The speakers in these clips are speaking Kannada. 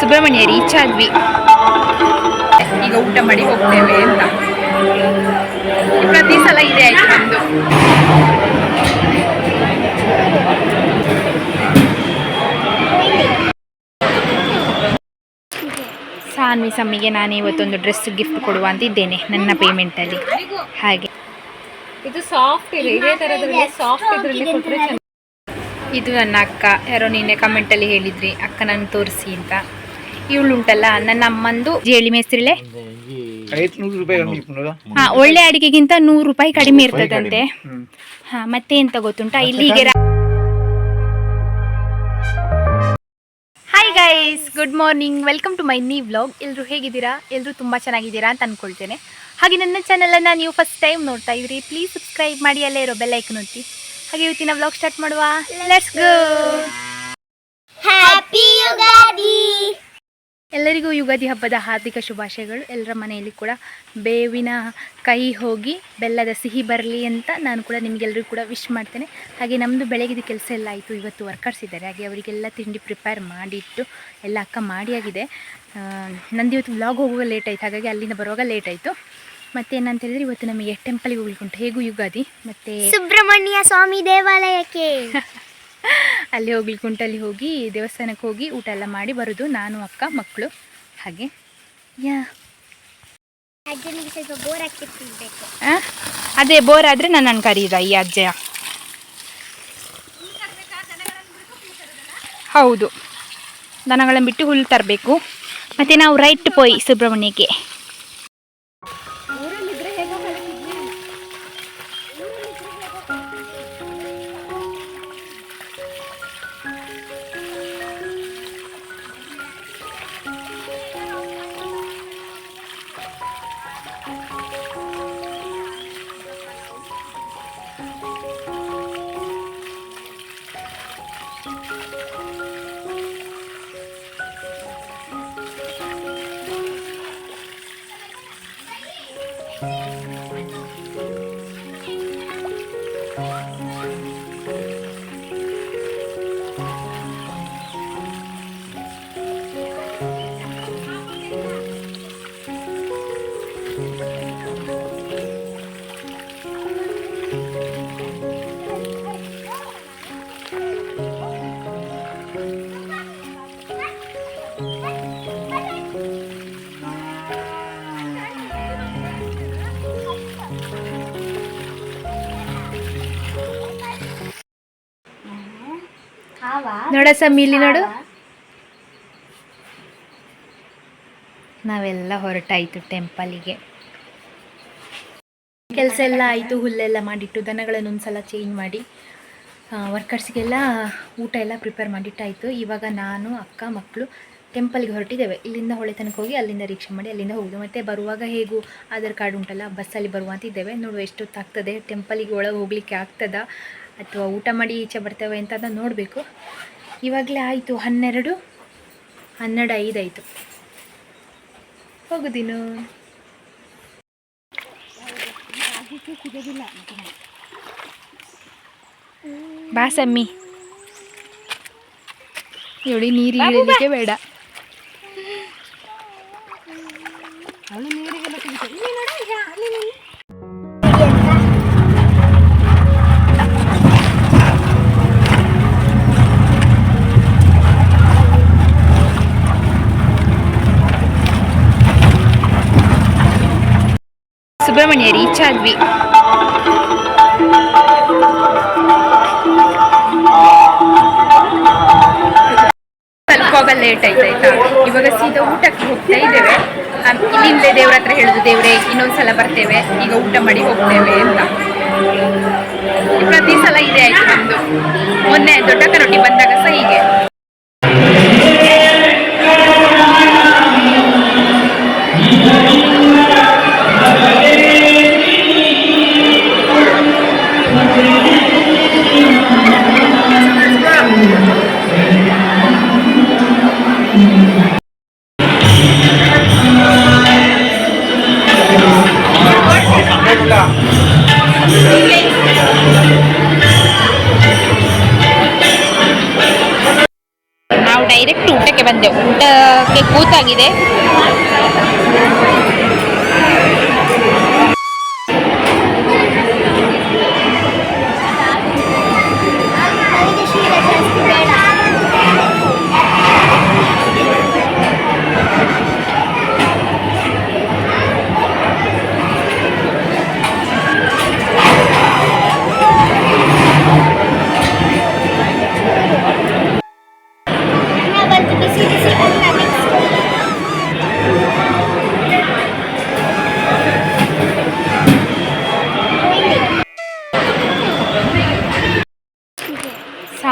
ಸುಬ್ರಹ್ಮಣ್ಯ ರೀಚ್ ಆದ್ವಿ ಈಗ ಊಟ ಮಾಡಿ ಹೋಗ್ತೇವೆ ಅಂತ. ಪ್ರತಿ ಸಲ ಇದೆ ಆಯ್ತು ನಮ್ದು. ಸಾನ್ವಿ ಸಮ್ಮಿಗೆ ನಾನು ಇವತ್ತೊಂದು ಡ್ರೆಸ್ ಗಿಫ್ಟ್ ಕೊಡುವ ಅಂತ ಇದ್ದೇನೆ ನನ್ನ ಪೇಮೆಂಟಲ್ಲಿ ಹಾಗೆ. ಇದು ಸಾಫ್ಟ್ ಇದೆ ಇದೇ ತರದ್ರಲ್ಲಿ ಸಾಫ್ಟ್ ಇದ್ರಲ್ಲಿ ಚೆನ್ನಾಗಿ ಇದು ನನ್ನ ಅಕ್ಕ. ಯಾರೋ ನಿನ್ನೆ ಕಮೆಂಟಲ್ಲಿ ಹೇಳಿದ್ರಿ ಅಕ್ಕ ನಾನು ತೋರಿಸಿ ಅಂತ. ಇವಳು ಉಂಟಲ್ಲ ನನ್ನ ಅಮ್ಮಂದು ಜೇಳಿ ಮೇಸ್ತ್ರಿಲೆ? ಹಾ, ಒಳ್ಳೆ ಅಡಿಗೆಗಿಂತ ನೂರು ರೂಪಾಯಿ ಕಡಿಮೆ ಇರ್ತದಂತೆ. ಹಾ ಮತ್ತೆ ಎಂತ ಗೊತ್ತುಂಟಾ ಇಲ್ಲಿಗೆ hi guys good morning welcome to my ನೀ ವ್ಲಾಗ್ ಎಲ್ಲರೂ ಹೇಗಿದ್ದೀರಾ? ಎಲ್ಲರೂ ತುಂಬ ಚೆನ್ನಾಗಿದ್ದೀರಾ ಅಂತ ಅಂದ್ಕೊಳ್ತೇನೆ ಹಾಗೆ ನನ್ನ ಚಾನಲನ್ನು ನೀವು ಫಸ್ಟ್ ಟೈಮ್ ನೋಡ್ತಾ ಇದ್ರಿ ಪ್ಲೀಸ್ ಸಬ್ಸ್ಕ್ರೈಬ್ ಮಾಡಿ, ಅಲ್ಲೇ ಇರೋ ಬೆಲ್ ಐಕನ್ ಒತ್ತಿ. ಹಾಗೆ ಇವತ್ತಿನ ವ್ಲಾಗ್ ಸ್ಟಾರ್ಟ್ ಮಾಡುವ. ಲೆಟ್ಸ್ ಗೋ ಹ್ಯಾಪಿ ಯುಗಾದಿ ಎಲ್ಲರಿಗೂ ಯುಗಾದಿ ಹಬ್ಬದ ಹಾರ್ದಿಕ ಶುಭಾಶಯಗಳು. ಎಲ್ಲರ ಮನೆಯಲ್ಲಿ ಕೂಡ ಬೇವಿನ ಕೈ ಹೋಗಿ ಬೆಲ್ಲದ ಸಿಹಿ ಬರಲಿ ಅಂತ ನಾನು ಕೂಡ ನಿಮಗೆಲ್ಲರಿಗೂ ಕೂಡ ವಿಶ್ ಮಾಡ್ತೇನೆ. ಹಾಗೆ ನಮ್ಮದು ಬೆಳಗಿದ ಕೆಲಸ ಎಲ್ಲ ಆಯಿತು. ಇವತ್ತು ವರ್ಕರ್ಸ್ ಇದ್ದಾರೆ. ಹಾಗೆ ಅವರಿಗೆಲ್ಲ ತಿಂಡಿ ಪ್ರಿಪೇರ್ ಮಾಡಿಟ್ಟು ಎಲ್ಲ ಅಕ್ಕ ಮಾಡಿಯಾಗಿದೆ ಆಗಿದೆ. ನಂದು ಇವತ್ತು ವ್ಲಾಗ್ ಹೋಗುವಾಗ ಲೇಟ್ ಆಯಿತು. ಹಾಗಾಗಿ ಅಲ್ಲಿಂದ ಬರುವಾಗ ಲೇಟ್ ಆಯಿತು. ಮತ್ತು ಏನಂತ ಹೇಳಿದರೆ ಇವತ್ತು ನಮಗೆ ಟೆಂಪಲ್ಗೆ ಹೋಗ್ಲಿಕ್ಕೆ ಉಂಟು ಹೇಗೂ ಯುಗಾದಿ? ಮತ್ತು ಸುಬ್ರಹ್ಮಣ್ಯ ಸ್ವಾಮಿ ದೇವಾಲಯಕ್ಕೆ. ಅಲ್ಲಿ ಹೋಗಿ ಗುಂಟಲ್ಲಿ ಹೋಗಿ ದೇವಸ್ಥಾನಕ್ಕೆ ಹೋಗಿ ಊಟ ಎಲ್ಲ ಮಾಡಿ ಬರೋದು ನಾನು ಅಕ್ಕ ಮಕ್ಕಳು. ಹಾಗೆ. ಯಾ? ಅದೇ ಬೋರ್ ಆದರೆ ನನ್ನನ್ನು ಕರೀದ ಈ ಅಜ್ಜಯ ಹೌದು. ದನಗಳನ್ನು ಬಿಟ್ಟು ಹುಲ್ಲು ತರಬೇಕು. ಮತ್ತು ನಾವು ರೈಟ್ ಪೋಯಿ ಸುಬ್ರಹ್ಮಣ್ಯಕ್ಕೆ. ನೋಡ ಸಮ್ಮಿ ಇಲ್ಲಿ ನೋಡು. ನಾವೆಲ್ಲ ಹೊರಟಾಯ್ತು ಟೆಂಪಲಿಗೆ. ಕೆಲಸ ಎಲ್ಲ ಆಯಿತು, ಹುಲ್ಲೆಲ್ಲ ಮಾಡಿಟ್ಟು, ದನಗಳನ್ನು ಒಂದ್ಸಲ ಚೇಂಜ್ ಮಾಡಿ ವರ್ಕರ್ಸ್ಗೆಲ್ಲ ಊಟ ಎಲ್ಲ ಪ್ರಿಪೇರ್ ಮಾಡಿಟ್ಟಾಯಿತು. ಇವಾಗ ನಾನು, ಅಕ್ಕ ಮಕ್ಕಳು ಟೆಂಪಲ್ಗೆ ಹೊರಟಿದ್ದೇವೆ. ಇಲ್ಲಿಂದ ಹೊಳೆ ಹೋಗಿ ಅಲ್ಲಿಂದ ರಿಕ್ಷಾ ಮಾಡಿ ಅಲ್ಲಿಂದ ಹೋಗುದು. ಮತ್ತು ಬರುವಾಗ ಹೇಗೂ ಆಧಾರ್ ಕಾರ್ಡ್ ಉಂಟಲ್ಲ ಬಸ್ಸಲ್ಲಿ ಬರುವ ಅಂತ ಇದ್ದೇವೆ. ನೋಡುವ ಎಷ್ಟೊತ್ತಾಗ್ತದೆ ಟೆಂಪಲಿಗೆ ಒಳಗೆ ಹೋಗ್ಲಿಕ್ಕೆ ಆಗ್ತದ, ಅಥವಾ ಊಟ ಮಾಡಿ ಈಚೆ ಬರ್ತೇವೆ ಅಂತ ಅದನ್ನು ನೋಡಬೇಕು. ಇವಾಗಲೇ ಆಯಿತು ಹನ್ನೆರಡು? ಹನ್ನೆರಡು ಐದಾಯಿತು ಹೋಗುದಿನು ಬಾ ಸಮ್ಮಿ. ಇವಳಿ ನೀರು ಇಳಿಲಿಕ್ಕೆ ಬೇಡ. ಸುಬ್ರಹ್ಮಣ್ಯ ರೀಚ್ ಆದ್ವಿ ಸ್ವಲ್ಪ ಲೇಟ್ ಆಯ್ತು, ಆಯ್ತಾ? ಇವಾಗ ಸೀದಾ ಊಟಕ್ಕೆ ಹೋಗ್ತಾ ಇದ್ದೇವೆ. ಇಲ್ಲಿಂದಲೇ ದೇವ್ರ ಹತ್ರ ಹೇಳುದು, ದೇವ್ರೆ, ಇನ್ನೊಂದ್ಸಲ ಬರ್ತೇವೆ. ಈಗ ಊಟ ಮಾಡಿ ಹೋಗ್ತೇವೆ ಅಂತ. ಪ್ರತಿ ಸಲ ಇದೆ ಆಯ್ತು ನಮ್ದು. ಮೊನ್ನೆ ದೊಡ್ಡ ರೊಟ್ಟಿ ಬಂದಾಗ ಸಹ ಹೀಗೆ.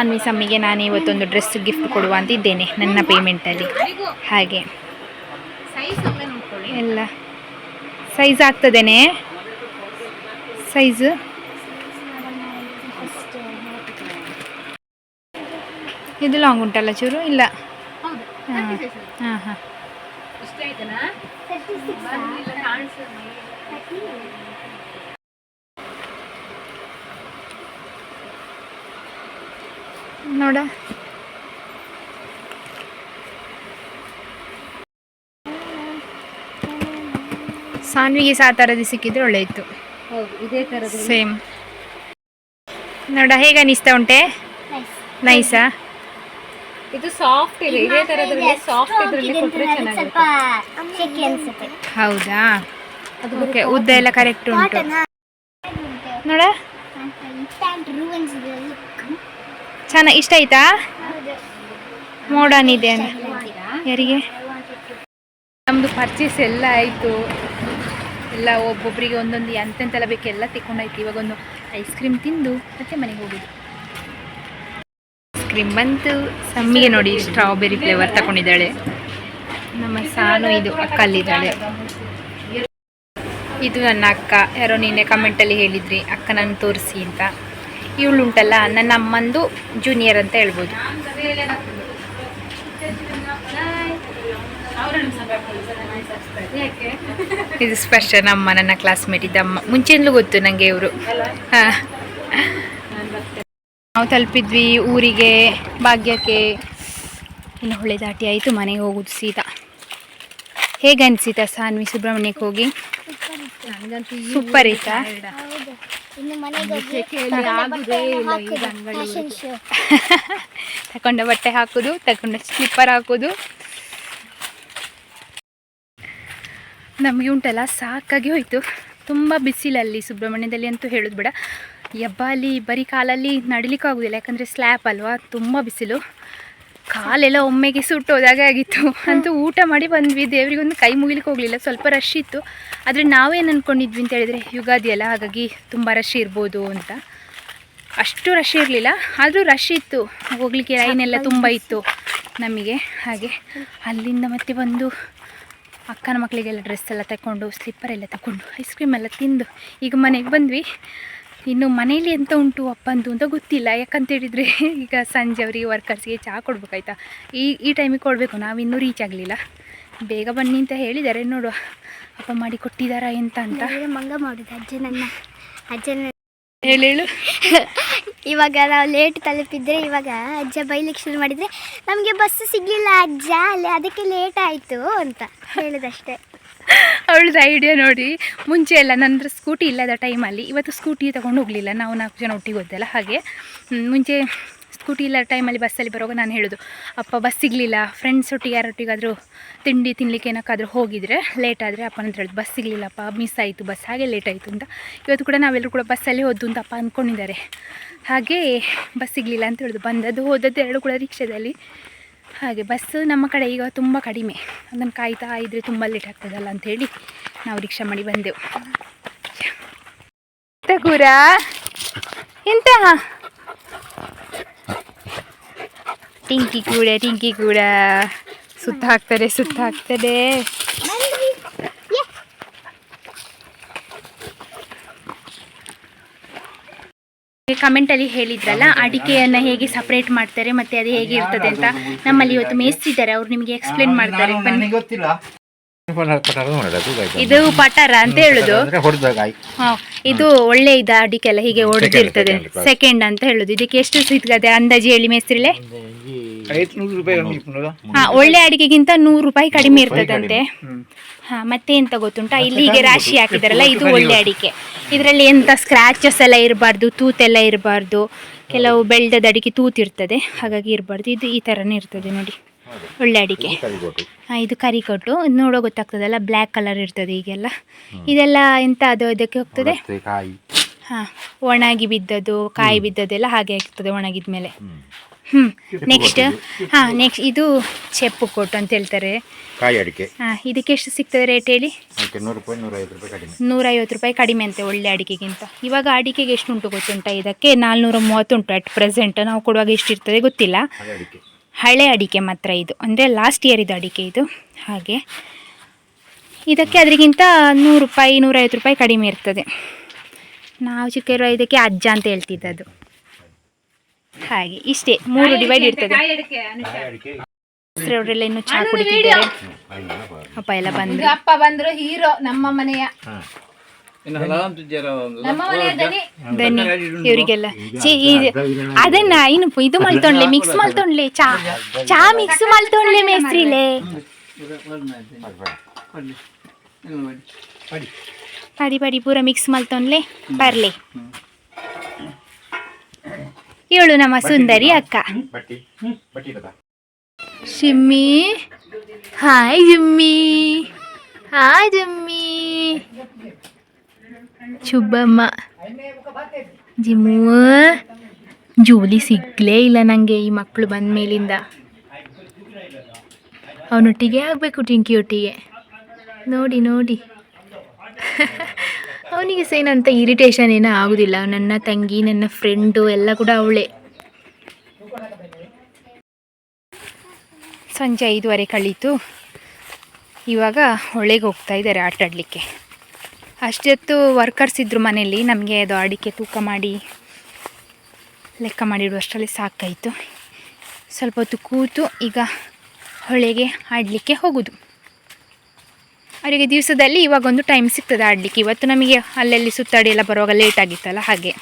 ಸಾನ್ವಿ ಸಮ್ಮಿಗೆ ನಾನು ಇವತ್ತೊಂದು ಡ್ರೆಸ್ ಗಿಫ್ಟ್ ಕೊಡುವ ಅಂತ ಇದ್ದೇನೆ ನನ್ನ ಪೇಮೆಂಟಲ್ಲಿ ಹಾಗೆ. ಎಲ್ಲ. ಸೈಜ್ ಆಗ್ತದೇನೆ? ಸೈಜ್ ಇದು ಲಾಂಗ್ ಉಂಟಲ್ಲ ಚೂರು? ಇಲ್ಲ. ಹೌದು. ಹಾಂ. ಹಾಂ ಹಾಂ ಇಷ್ಟ ಆಯ್ತನಾ ನೋಡ. ಸಾನ್ವಿಗೆ ಸಹ ಆ ಥರದ್ದು ಸಿಕ್ಕಿದ್ರೆ ಒಳ್ಳೆ ಇತ್ತು ಹೌದು ಇದೇ ತರದ ಸೇಮ್. ನೋಡ ಹೇಗೆ ಅನಿಸ್ತಾ ಉಂಟೆ? ನೈಸಾ ಇದು ಸಾಫ್ಟ್ ಇದೆ ಇದೇ ತರದ್ರಲ್ಲಿ ಸಾಫ್ಟ್ ಇದರಲ್ಲಿ ಕೊಟ್ಟರೆ ಸ್ವಲ್ಪ ಚೆನ್ನಾಗಿರುತ್ತೆ ಅನ್ಸುತ್ತೆ. ಹೌದಾ? ಓಕೆ ಉದ್ದ ಎಲ್ಲ ಕರೆಕ್ಟ್ ಉಂಟು. ನೋಡ. ಚೆನ್ನಾಗಿ ಇಷ್ಟ ಆಯ್ತಾ? ಮಾಡರ್ನ್ ಇದೆ ಅಂತ. ಯಾರಿಗೆ? ನಮ್ಮದು ಪರ್ಚೇಸ್ ಎಲ್ಲ ಆಯಿತು. ಎಲ್ಲ ಒಬ್ಬೊಬ್ಬರಿಗೆ ಒಂದೊಂದು ಎಂತೆಂತೆಲ್ಲ ಬೇಕು ಎಲ್ಲ ತಿಕ್ಕೊಂಡಾಯ್ತು ಇವಾಗ ಒಂದು ಐಸ್ ಕ್ರೀಮ್ ತಿಂದು ಮತ್ತೆ ಮನೆಗೆ ಹೋಗಿದ್ದು ಐಸ್ ಕ್ರೀಮ್ ಬಂತು. ಸಮ್ಮಿಗೆ ನೋಡಿ ಸ್ಟ್ರಾಬೆರಿ ಫ್ಲೇವರ್ ತಗೊಂಡಿದ್ದಾಳೆ. ನಮ್ಮ ಸಾನು ಇದು ಅಕ್ಕಲ್ಲಿದ್ದಾಳೆ. ಇದು ನನ್ನ ಅಕ್ಕ. ಯಾರೋ ನಿನ್ನೆ ಕಮೆಂಟಲ್ಲಿ ಹೇಳಿದ್ರಿ ಅಕ್ಕ ನಾನು ತೋರಿಸಿ ಅಂತ. ಇವಳು ಉಂಟಲ್ಲ ನನ್ನ ಅಮ್ಮಂದು ಜೂನಿಯರ್ ಅಂತ ಹೇಳ್ಬೋದು. ಇದು ಸ್ಪರ್ಶ ನಮ್ಮ ನನ್ನ ಕ್ಲಾಸ್ಮೇಟ್ ಇದ್ದಮ್ಮ ಮುಂಚೆಯಿಂದಲೂ ಗೊತ್ತು ನನಗೆ ಇವರು. ಹಾಂ. ನಾವು ತಲುಪಿದ್ವಿ ಊರಿಗೆ ಭಾಗ್ಯಕ್ಕೆ. ಇನ್ನು ಹೊಳೆ ದಾಟಿ ಆಯಿತು ಮನೆಗೆ ಹೋಗೋದು ಸೀದಾ ಹೇಗೆ ಅನಿಸಿತಾ ಸಾನ್ವಿ ಸುಬ್ರಹ್ಮಣ್ಯಕ್ಕೆ ಹೋಗಿ? ಸೂಪರ್ ಐತಾ ಹೌದು ಇನ್ನು ಮನೆಗೆ ತಗೊಂಡ ಬಟ್ಟೆ ಹಾಕೋದು ತಕೊಂಡ ಸ್ಲಿಪ್ಪರ್ ಹಾಕೋದು. ನಮ್ಗೆ ಉಂಟಲ್ಲ ಸಾಕಾಗಿ ಹೋಯ್ತು. ತುಂಬ ಬಿಸಿಲಲ್ಲಿ ಸುಬ್ರಹ್ಮಣ್ಯದಲ್ಲಿ ಅಂತೂ ಹೇಳೋದು ಬೇಡ. ಯಬ್ಬ ಅಲ್ಲಿ ಬರೀ ಕಾಲಲ್ಲಿ ನಡಿಲಿಕ್ಕೂ ಆಗೋದಿಲ್ಲ ಯಾಕಂದ್ರೆ ಸ್ಲ್ಯಾಪ್ ಅಲ್ವಾ? ತುಂಬಾ ಬಿಸಿಲು. ಕಾಲೆಲ್ಲ ಒಮ್ಮೆಗೆ ಸುಟ್ಟೋದಾಗೆ ಆಗಿತ್ತು. ಅಂತೂ ಊಟ ಮಾಡಿ ಬಂದ್ವಿ. ದೇವರಿಗೊಂದು ಕೈ ಮುಗಿಲಿಕ್ಕೆ ಹೋಗಲಿಲ್ಲ. ಸ್ವಲ್ಪ ರಶ್ ಇತ್ತು. ಆದರೆ ನಾವೇನು ಅಂದ್ಕೊಂಡಿದ್ವಿ ಅಂತ ಹೇಳಿದರೆ ಯುಗಾದಿ ಅಲ್ಲ ಹಾಗಾಗಿ ತುಂಬ ರಶ್ ಇರ್ಬೋದು ಅಂತ. ಅಷ್ಟು ರಶ್ ಇರಲಿಲ್ಲ. ಆದರೂ ರಶ್ ಇತ್ತು. ಹೋಗ್ಲಿಕ್ಕೆ ಲೈನ್ ಎಲ್ಲ ತುಂಬ ಇತ್ತು ನಮಗೆ. ಹಾಗೆ ಅಲ್ಲಿಂದ ಮತ್ತೆ ಬಂದು ಅಕ್ಕನ ಮಕ್ಕಳಿಗೆಲ್ಲ ಡ್ರೆಸ್ ಎಲ್ಲ ತಗೊಂಡು ಸ್ಲಿಪ್ಪರ್ ಎಲ್ಲ ತಗೊಂಡು ಐಸ್ ಕ್ರೀಮ್ ಎಲ್ಲ ತಿಂದು ಈಗ ಮನೆಗೆ ಬಂದ್ವಿ. ಇನ್ನು ಮನೇಲಿ ಎಂತ ಉಂಟು ಅಪ್ಪಂದು ಅಂತ ಗೊತ್ತಿಲ್ಲ. ಯಾಕಂತೇಳಿದರೆ ಈಗ ಸಂಜೆ ಅವರಿಗೆ ವರ್ಕರ್ಸ್ಗೆ ಚಹಾ ಕೊಡ್ಬೇಕಾಯ್ತಾ? ಈ ಈ ಟೈಮಿಗೆ ಕೊಡಬೇಕು. ನಾವಿನ್ನೂ ರೀಚ್ ಆಗಲಿಲ್ಲ. ಬೇಗ ಬನ್ನಿ ಅಂತ ಹೇಳಿದ್ದಾರೆ. ನೋಡುವ. ಅಪ್ಪ ಮಾಡಿ ಕೊಟ್ಟಿದ್ದಾರಾ ಎಂತ ಅಂತ. ಮಂಗ ಮಾಡುದು. ಅಜ್ಜನನ್ನ ಅಜ್ಜನ ಹೇಳು ಹೇಳು. ಇವಾಗ ನಾವು ಲೇಟ್ ತಲುಪಿದ್ರೆ ಇವಾಗ ಅಜ್ಜ ಬೈಲಿಕ್ಕೆ ಶುರು ಮಾಡಿದ್ರೆ ನಮಗೆ ಬಸ್ ಸಿಗಲಿಲ್ಲ ಅಜ್ಜ. ಅಲ್ಲಿ ಅದಕ್ಕೆ ಲೇಟ್ ಆಯಿತು ಅಂತ ಹೇಳುದಷ್ಟೇ. ಅವಳದು ಐಡಿಯಾ ನೋಡಿ. ಮುಂಚೆ ಎಲ್ಲ ನಂದ್ರ ಸ್ಕೂಟಿ ಇಲ್ಲದ ಟೈಮಲ್ಲಿ ಇವತ್ತು ಸ್ಕೂಟಿ ತಗೊಂಡು ಹೋಗಲಿಲ್ಲ. ನಾವು ನಾಲ್ಕು ಜನ ಒಟ್ಟಿಗೆ ಹೋದ್ದಲ್ಲ ಹಾಗೆ. ಮುಂಚೆ ಸ್ಕೂಟಿ ಇಲ್ಲದ ಟೈಮಲ್ಲಿ ಬಸ್ಸಲ್ಲಿ ಬರುವಾಗ ನಾನು ಹೇಳೋದು, ಅಪ್ಪ ಬಸ್ ಸಿಗಲಿಲ್ಲ. ಫ್ರೆಂಡ್ಸ್ ಒಟ್ಟಿಗೆ ಯಾರೊಟ್ಟಿಗಾದರೂ ತಿಂಡಿ ತಿನ್ನಲಿಕ್ಕೆ ಏನಕ್ಕಾದರೂ ಹೋಗಿದರೆ ಲೇಟ್ ಆದರೆ ಅಪ್ಪ ಅಂತ ಹೇಳೋದು ಬಸ್ ಸಿಗಲಿಲ್ಲಪ್ಪ ಮಿಸ್ ಆಯಿತು ಬಸ್ ಹಾಗೆ ಲೇಟ್ ಆಯಿತು ಅಂತ. ಇವತ್ತು ಕೂಡ ನಾವೆಲ್ಲರೂ ಕೂಡ ಬಸ್ಸಲ್ಲಿ ಹೋದ್ದು ಅಂತ ಅಪ್ಪ ಅಂದ್ಕೊಂಡಿದ್ದಾರೆ ಹಾಗೆ ಬಸ್ ಸಿಗಲಿಲ್ಲ ಅಂತ ಹೇಳೋದು. ಬಂದದ್ದು, ಹೋದದ್ದು ಎರಡು ಕೂಡ ರಿಕ್ಷಾದಲ್ಲಿ. ಹಾಗೆ ಬಸ್ಸು ನಮ್ಮ ಕಡೆ ಈಗ ತುಂಬ ಕಡಿಮೆ. ಅದನ್ನು ಕಾಯ್ತಾ ಇದ್ರೆ ತುಂಬ ಲೇಟ್ ಆಗ್ತದಲ್ಲ ಹೇಳಿ ನಾವು ರಿಕ್ಷಾ ಮಾಡಿ ಬಂದೆವು. ಎಂತ ಕೂರ ಎಂತ? ಟಿಂಕಿ ಕೂಡ ಟಿಂಕಿ ಕೂಡ. ಸುತ್ತ ಹಾಕ್ತಾರೆ ಸುತ್ತ ಹಾಕ್ತಾರೆ ಕಮೆಂಟಲ್ಲಿ ಹೇಳಿದ್ರಲ್ಲ ಅಡಿಕೆಯನ್ನು ಹೇಗೆ ಸಪ್ರೇಟ್ ಮಾಡ್ತಾರೆ ಮತ್ತೆ ಅದು ಹೇಗೆ ಇರ್ತದೆ ಅಂತ ನಮ್ಮಲ್ಲಿ ಇವತ್ತು ಮೇಸ್ತಿದ್ದಾರೆ ಅವ್ರು ನಿಮಗೆ ಎಕ್ಸ್ಪ್ಲೇನ್ ಮಾಡ್ತಾರೆ. ಇದು ಪಟಾರ ಅಂತ ಹೇಳುದು. ಇದು ಒಳ್ಳೆ ಇದೆ ಅಡಿಕೆ ಎಲ್ಲ ಹೀಗೆ ಹೊಡೆದಿರ್ತದೆ ಸೆಕೆಂಡ್ ಅಂತ ಹೇಳುದು. ಇದಕ್ಕೆ ಎಷ್ಟು ಸಿಗ್ತದೆ ಅಂದಾಜು ಹೇಳಿ ಮೇಸ್ತ್ರಿಲೆ. ಒಳ್ಳೆ ಅಡಿಕೆಗಿಂತ ನೂರು ರೂಪಾಯಿ ಕಡಿಮೆ ಇರ್ತದಂತೆ. ಹಾ ಮತ್ತೆ ಎಂತ ಗೊತ್ತುಂಟಾ? ಇಲ್ಲಿ ಹೀಗೆ ರಾಶಿ ಹಾಕಿದಾರಲ್ಲ ಇದು ಒಳ್ಳೆ ಅಡಿಕೆ. ಇದರಲ್ಲಿ ಎಂತ ಸ್ಕ್ರಾಚಸ್ ಎಲ್ಲ ಇರಬಾರ್ದು ತೂತೆಲ್ಲ ಇರಬಾರ್ದು ಕೆಲವು ಬೆಳ್ದದ ಅಡಿಕೆ ತೂತಿರ್ತದೆ ಹಾಗಾಗಿ ಇರಬಾರ್ದು. ಇದು ಈ ತರನೇ ಇರ್ತದೆ ನೋಡಿ. ಒಳ್ಳೆ ಅಡಿಕೆ. ಹಾಂ ಇದು ಕರಿಕೊಟ್ಟು ನೋಡೋ ಗೊತ್ತಾಗ್ತದಲ್ಲ ಬ್ಲ್ಯಾಕ್ ಕಲರ್ ಇರ್ತದೆ ಈಗೆಲ್ಲ. ಇದೆಲ್ಲ ಎಂತ ಅದು ಅದಕ್ಕೆ ಹೋಗ್ತದೆ? ಹಾ ಹಾಂ ಒಣಗಿ ಬಿದ್ದದ್ದು ಕಾಯಿ ಬಿದ್ದದ್ದೆಲ್ಲ ಹಾಗೆ ಆಗ್ತದೆ ಒಣಗಿದ ಮೇಲೆ ಹ್ಞೂ ನೆಕ್ಸ್ಟ್ ಹಾಂ ನೆಕ್ಸ್ಟ್ ಇದು ಚೆಪ್ಪು ಕೋಟು ಅಂತ ಹೇಳ್ತಾರೆ. ಕಾಯಿ ಅಡಿಕೆ. ಹಾಂ ಇದಕ್ಕೆ ಎಷ್ಟು ಸಿಗ್ತದೆ ರೇಟ್ ಹೇಳಿ? ನೂರು ರೂಪಾಯಿ ನೂರೈವತ್ತು ರೂಪಾಯಿ ಕಡಿಮೆ. ನೂರೈವತ್ತು ರೂಪಾಯಿ ಕಡಿಮೆ ಅಂತೆ ಒಳ್ಳೆ ಅಡಿಕೆಗಿಂತ. ಇವಾಗ ಅಡಿಕೆಗೆ ಎಷ್ಟು ಉಂಟು ಗೊತ್ತುಂಟಾ? ಇದಕ್ಕೆ ನಾಲ್ನೂರ ಮೂವತ್ತುಂಟು ಅಟ್ ಪ್ರೆಸೆಂಟ್ ನಾವು ಕೊಡುವಾಗ ಎಷ್ಟಿರ್ತದೆ ಗೊತ್ತಿಲ್ಲ. ಹಳೆ ಅಡಿಕೆ. ಮಾತ್ರ ಇದು. ಅಂದರೆ ಲಾಸ್ಟ್ ಇಯರ್ ಇದು ಅಡಿಕೆ ಇದು. ಹಾಗೆ. ಇದಕ್ಕೆ ಅದರಿಗಿಂತ ನೂರು ರೂಪಾಯಿ ನೂರೈವತ್ತು ರೂಪಾಯಿ ಕಡಿಮೆ ಇರ್ತದೆ. ನಾವು ಚಿಕ್ಕ ಇದಕ್ಕೆ ಅಜ್ಜ ಅಂತ ಹೇಳ್ತಿದ್ದದು ಹಾಗೆ ಇಷ್ಟೇ ಮೂರು ಡಿವೈಡ್ ಇರ್ತದೆ. ಅವರೆಲ್ಲ ಇನ್ನೂ ಚಹಾ ಕುಡಿತಿದ್ದಾರೆ. ಅಪ್ಪ ಎಲ್ಲ ಬಂದ್ರು. ಅಪ್ಪ ಬಂದ್ರು ಹೀರೋ ನಮ್ಮ ಮನೆಯ. ದನಿ. ಬನ್ನಿ ಇವರಿಗೆಲ್ಲ. ಅದನ್ನ ಇನ್ನು ಇದು ಮಲ್ತೊಂಡ್ಲೆ ಮಿಕ್ಸ್ ಮಲ್ತೊಂಡ್ಲೆ ಚಾ ಚಾ ಮಿಕ್ಸ್ ಮಲ್ತೊಂಡ್ಲೆ ಮೇಸ್ತ್ರಿಲೆ. ಪಡಿ ಪಡಿ ಪೂರ ಮಿಕ್ಸ್ ಮಲ್ತೊಂಡ್ಲೆ. ಬರ್ಲೆ. ಇವಳು ನಮ್ಮ ಸುಂದರಿ ಅಕ್ಕ. Shimmi. Hi Jummi hi Jummi Shubhamma. Jimmu. Julie ಸಿಗ್ಲೇ ಇಲ್ಲ ನನಗೆ ಈ ಮಕ್ಕಳು ಬಂದ ಮೇಲಿಂದ ಅವನೊಟ್ಟಿಗೆ ಆಗಬೇಕು ಟಿಂಕಿ ಒಟ್ಟಿಗೆ. ನೋಡಿ ನೋಡಿ. ಅವನಿಗೆ ಸೇನಂತ ಇರಿಟೇಷನ್ ಏನೂ ಆಗೋದಿಲ್ಲ. ನನ್ನ ತಂಗಿ, ನನ್ನ ಫ್ರೆಂಡು ಎಲ್ಲ ಕೂಡ ಅವಳೇ. ಸಂಜೆ ಐದುವರೆ ಕಳೀತು. ಇವಾಗ ಹೊಳೆಗೆ ಹೋಗ್ತಾ ಇದ್ದಾರೆ ಆಟಾಡಲಿಕ್ಕೆ ಅಷ್ಟೊತ್ತು ವರ್ಕರ್ಸ್ ಇದ್ದರು ಮನೆಯಲ್ಲಿ. ನಮಗೆ ಅದು ಅಡಿಕೆ ತೂಕ ಮಾಡಿ ಲೆಕ್ಕ ಮಾಡಿಡುವಷ್ಟರಲ್ಲಿ ಸಾಕಾಯಿತು. ಸ್ವಲ್ಪ ಹೊತ್ತು ಕೂತು ಈಗ ಹೊಳೆಗೆ ಆಡಲಿಕ್ಕೆ ಹೋಗೋದು. ಅವರಿಗೆ ದಿವಸದಲ್ಲಿ ಇವಾಗ ಒಂದು ಟೈಮ್ ಸಿಗ್ತದೆ ಆಡಲಿಕ್ಕೆ. ಇವತ್ತು ನಮಗೆ ಅಲ್ಲಲ್ಲಿ ಸುತ್ತಾಡಿ ಎಲ್ಲ ಬರುವಾಗ ಲೇಟ್ ಆಗಿತ್ತಲ್ಲ ಹಾಗೆ.